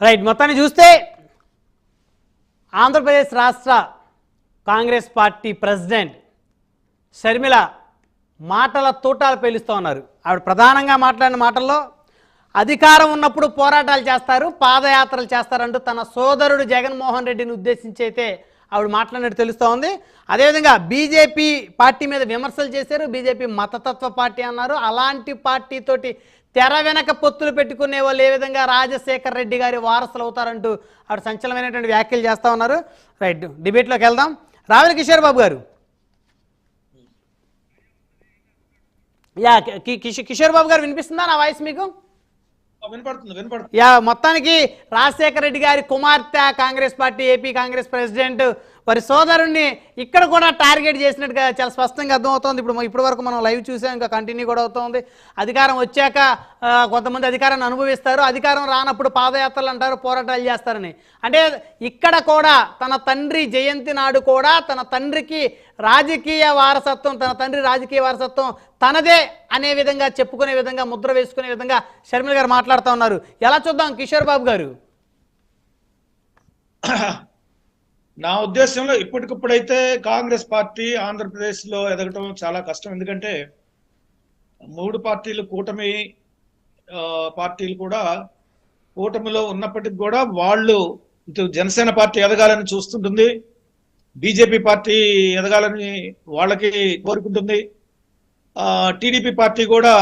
Right మొత్తాన్ని చూస్తే ఆంధ్రప్రదేశ్ రాష్ట్ర కాంగ్రెస్ పార్టీ ప్రెసిడెంట్ షర్మిల మాటల తూటాలు పేలుస్తూ ఉన్నారు. ఆవిడ ప్రధానంగా మాట్లాడిన మాటల్లో అధికారం ఉన్నప్పుడు పోరాటాలు చేస్తారు పాదయాత్రలు చేస్తారంటూ తన సోదరుడు జగన్మోహన్ రెడ్డిని ఉద్దేశించి అయితే ఆవిడ మాట్లాడినట్టు తెలుస్తూ ఉంది. అదేవిధంగా బీజేపీ పార్టీ మీద విమర్శలు చేశారు. బీజేపీ మతతత్వ పార్టీ అన్నారు. అలాంటి పార్టీతోటి తెర వెనక పొత్తులు పెట్టుకునే వాళ్ళు ఏ విధంగా రాజశేఖర్ రెడ్డి గారి వారసులు అవుతారంటూ ఆవిడ సంచలనమైనటువంటి వ్యాఖ్యలు చేస్తూ ఉన్నారు. రైట్ డిబేట్లోకి వెళ్దాం. రావుల కిషోర్ బాబు గారు. యా కి- కిషోర్ కిషోర్ బాబు గారు వినిపిస్తుందా నా వాయిస్ మీకు? యా మొత్తానికి రాజశేఖర రెడ్డి గారి కుమార్తె Congress party AP Congress president వారి సోదరుణ్ణి ఇక్కడ కూడా టార్గెట్ చేసినట్టుగా చాలా స్పష్టంగా అర్థమవుతోంది. ఇప్పుడు ఇప్పటి వరకు మనం లైవ్ చూసాం ఇంకా కంటిన్యూ కూడా అవుతోంది. అధికారం వచ్చాక కొంతమంది అధికారాన్ని అనుభవిస్తారు. అధికారం రానప్పుడు పాదయాత్రలు అంటారు పోరాటాలు చేస్తారని. అంటే ఇక్కడ కూడా తన తండ్రి జయంతి నాడు కూడా తన తండ్రికి రాజకీయ వారసత్వం తన తండ్రి రాజకీయ వారసత్వం తనదే అనే విధంగా చెప్పుకునే విధంగా ముద్ర వేసుకునే విధంగా షర్మిల గారు మాట్లాడుతూ ఉన్నారు. ఎలా చూద్దాం కిషోర్ బాబు గారు? నా ఉద్దేశంలో ఇప్పటికిప్పుడైతే కాంగ్రెస్ పార్టీ ఆంధ్రప్రదేశ్లో ఎదగటం చాలా కష్టం. ఎందుకంటే మూడు పార్టీలు కూటమి పార్టీలు కూడా కూటమిలో ఉన్నప్పటికి కూడా వాళ్ళు ఇటు జనసేన పార్టీ ఎదగాలని చూస్తుంటుంది. బీజేపీ పార్టీ ఎదగాలని వాళ్ళకి కోరుకుంటుంది. టీడీపీ పార్టీ కూడా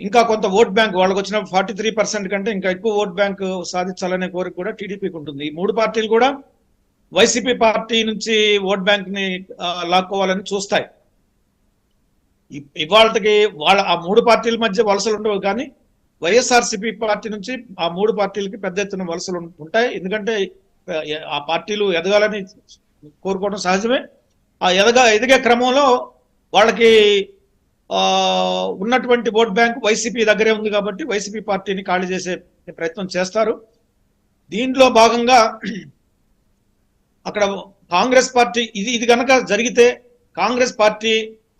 ఇంకా కొంత ఓట్ బ్యాంక్ వాళ్ళకి వచ్చిన ఫార్టీ త్రీ పర్సెంట్ కంటే ఇంకా ఎక్కువ ఓట్ బ్యాంక్ సాధించాలనే కోరిక కూడా టీడీపీకి ఉంటుంది. ఈ మూడు పార్టీలు కూడా వైసీపీ పార్టీ నుంచి ఓట్ బ్యాంక్ని లాక్కోవాలని చూస్తాయి. ఇవాళకి వాళ్ళ ఆ మూడు పార్టీల మధ్య వలసలు ఉండవు కానీ వైఎస్ఆర్సీపీ పార్టీ నుంచి ఆ మూడు పార్టీలకి పెద్ద ఎత్తున వలసలు ఉంటాయి. ఎందుకంటే ఆ, పార్టీలు ఎదగాలని కోరుకోవడం సహజమే. ఆ ఎదగ ఎదిగే క్రమంలో వాళ్ళకి ఉన్నటువంటి ఓట్ బ్యాంక్ వైసీపీ దగ్గరే ఉంది కాబట్టి వైసీపీ పార్టీని ఖాళీ చేసే ప్రయత్నం చేస్తారు. దీంట్లో భాగంగా అక్కడ కాంగ్రెస్ పార్టీ ఇది ఇది కనుక జరిగితే కాంగ్రెస్ పార్టీ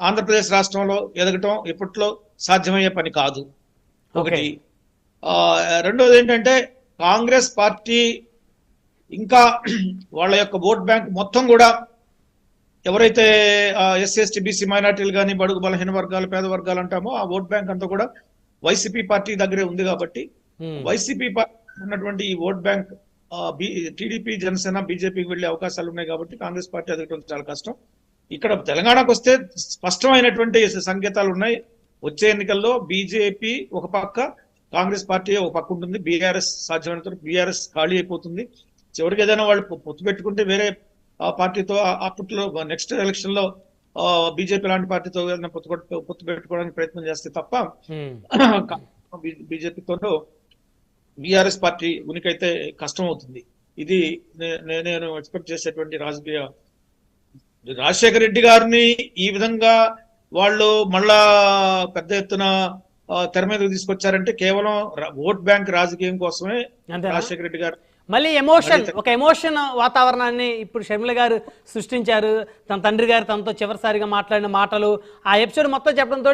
ఆంధ్రప్రదేశ్ రాష్ట్రంలో ఎదగటం ఇప్పట్లో సాధ్యమయ్యే పని కాదు. ఒకటి. రెండోది ఏంటంటే కాంగ్రెస్ పార్టీ ఇంకా వాళ్ళ యొక్క ఓట్ బ్యాంక్ మొత్తం కూడా ఎవరైతే ఎస్సీ ఎస్టీ బీసీ మైనార్టీలు కానీ బడుగు బలహీన వర్గాలు పేద వర్గాలు అంటామో ఆ ఓట్ బ్యాంక్ అంతా కూడా వైసీపీ పార్టీ దగ్గరే ఉంది కాబట్టి. వైసీపీ పార్టీ ఉన్నటువంటి ఈ ఓట్ బ్యాంక్ టీడీపీ జనసేన బీజేపీకి వెళ్ళే అవకాశాలు ఉన్నాయి కాబట్టి కాంగ్రెస్ పార్టీ ఎదగడం చాలా కష్టం. ఇక్కడ తెలంగాణకు వస్తే స్పష్టమైనటువంటి సంకేతాలు ఉన్నాయి. వచ్చే ఎన్నికల్లో బీజేపీ ఒక పక్క కాంగ్రెస్ పార్టీ ఒక పక్క ఉంటుంది. బీఆర్ఎస్ సాధ్యమైనంత బీఆర్ఎస్ ఖాళీ అయిపోతుంది. చివరికి ఏదైనా వాళ్ళు పొత్తు పెట్టుకుంటే వేరే పార్టీతో అప్పట్లో నెక్స్ట్ ఎలక్షన్లో బీజేపీ లాంటి పార్టీతో ఏదైనా పొత్తు పొత్తు పెట్టుకోవడానికి ప్రయత్నం చేస్తే తప్ప. బీజేపీతో బీఆర్ఎస్ పార్టీ ఉనికైతే కష్టం అవుతుంది ఇది నేను ఎక్స్పెక్ట్ చేసేటువంటి రాజకీయ రాజశేఖర రెడ్డి గారిని ఈ విధంగా వాళ్ళు మళ్ళా పెద్ద ఎత్తున తెర మీదకి తీసుకొచ్చారంటే కేవలం ఓట్ బ్యాంక్ రాజకీయం కోసమే? రాజశేఖర రెడ్డి గారు మళ్ళీ ఎమోషన్ ఒక ఎమోషన్ వాతావరణాన్ని ఇప్పుడు షర్మిల గారు సృష్టించారు తన తండ్రి గారు తనతో చివరిసారిగా మాట్లాడిన మాటలు ఆ ఎపిసోడ్ మొత్తం చెప్పడంతో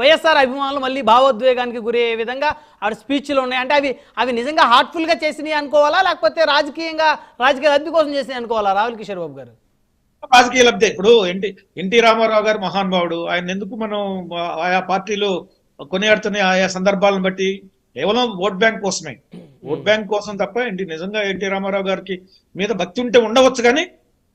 వైఎస్ఆర్ అభిమానులు మళ్ళీ భావోద్వేగానికి గురయ్యే విధంగా ఆవిడ స్పీచ్లు ఉన్నాయి. అంటే అవి అవి నిజంగా హార్ట్ఫుల్గా చేసినాయి అనుకోవాలా లేకపోతే రాజకీయంగా రాజకీయ లబ్ధి కోసం చేసినాయి అనుకోవాలా రాహుల్ కిషోర్ బాబు గారు? రాజకీయ లబ్ధే. ఇప్పుడు ఎన్టీ ఎన్టీ రామారావు గారు మహానుభావుడు ఆయన ఎందుకు మనం ఆయా పార్టీలు కొనియాడుతున్నాయి ఆయా సందర్భాలను బట్టి కేవలం ఓట్ బ్యాంక్ కోసమే. ఓట్ బ్యాంక్ కోసం తప్ప ఎన్టీ నిజంగా ఎన్టీ రామారావు గారికి మీద భక్తి ఉంటే ఉండవచ్చు కానీ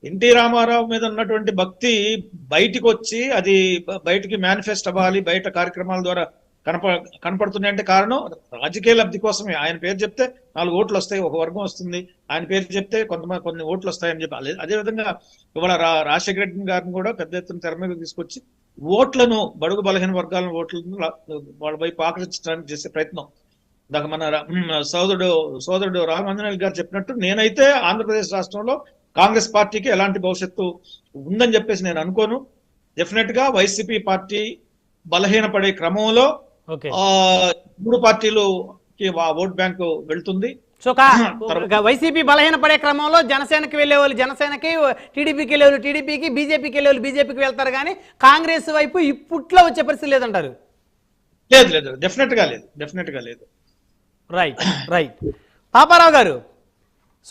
ఎన్టీ రామారావు మీద ఉన్నటువంటి భక్తి బయటికి వచ్చి అది బయటికి మేనిఫెస్ట్ అవ్వాలి బయట కార్యక్రమాల ద్వారా కనప కనపడుతున్నాయంటే కారణం రాజకీయ లబ్ధి కోసమే. ఆయన పేరు చెప్తే నాలుగు ఓట్లు వస్తాయి ఒక వర్గం వస్తుంది. ఆయన పేరు చెప్తే కొంతమంది కొన్ని ఓట్లు వస్తాయని చెప్పి. అదే- విధంగా ఇవాళ రా- రాజశేఖర రెడ్డి గారిని కూడా పెద్ద ఎత్తున తెర మీద తీసుకొచ్చి ఓట్లను బడుగు బలహీన వర్గాల ఓట్లను వాళ్ళ వైపు ఆకర్షించడానికి చేసే ప్రయత్నం. ఇందాక మన సోదరుడు సోదరుడు రామాంజనేయులు గారు చెప్పినట్టు నేనైతే ఆంధ్రప్రదేశ్ రాష్ట్రంలో కాంగ్రెస్ పార్టీకి ఎలాంటి భవిష్యత్తు ఉందని చెప్పేసి నేను అనుకోను. డెఫినెట్గా వైసీపీ పార్టీ బలహీనపడే క్రమంలో మూడు పార్టీలుకి ఆ ఓట్ బ్యాంకు వెళ్తుంది. సో వైసీపీ బలహీన పడే క్రమంలో జనసేనకి వెళ్ళే వాళ్ళు జనసేనకి టీడీపీకి వెళ్ళే వాళ్ళు టీడీపీకి బీజేపీకి వెళ్ళే వాళ్ళు బీజేపీకి వెళ్తారు కానీ కాంగ్రెస్ వైపు ఇప్పట్లో వచ్చే పరిస్థితి లేదంటారు? లేదు లేదు డెఫినెట్గా లేదు. డెఫినెట్గా లేదు. రైట్ రైట్ పాపారావు గారు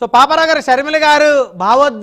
సో పాపారావు గారు షర్మిల గారు భావోద్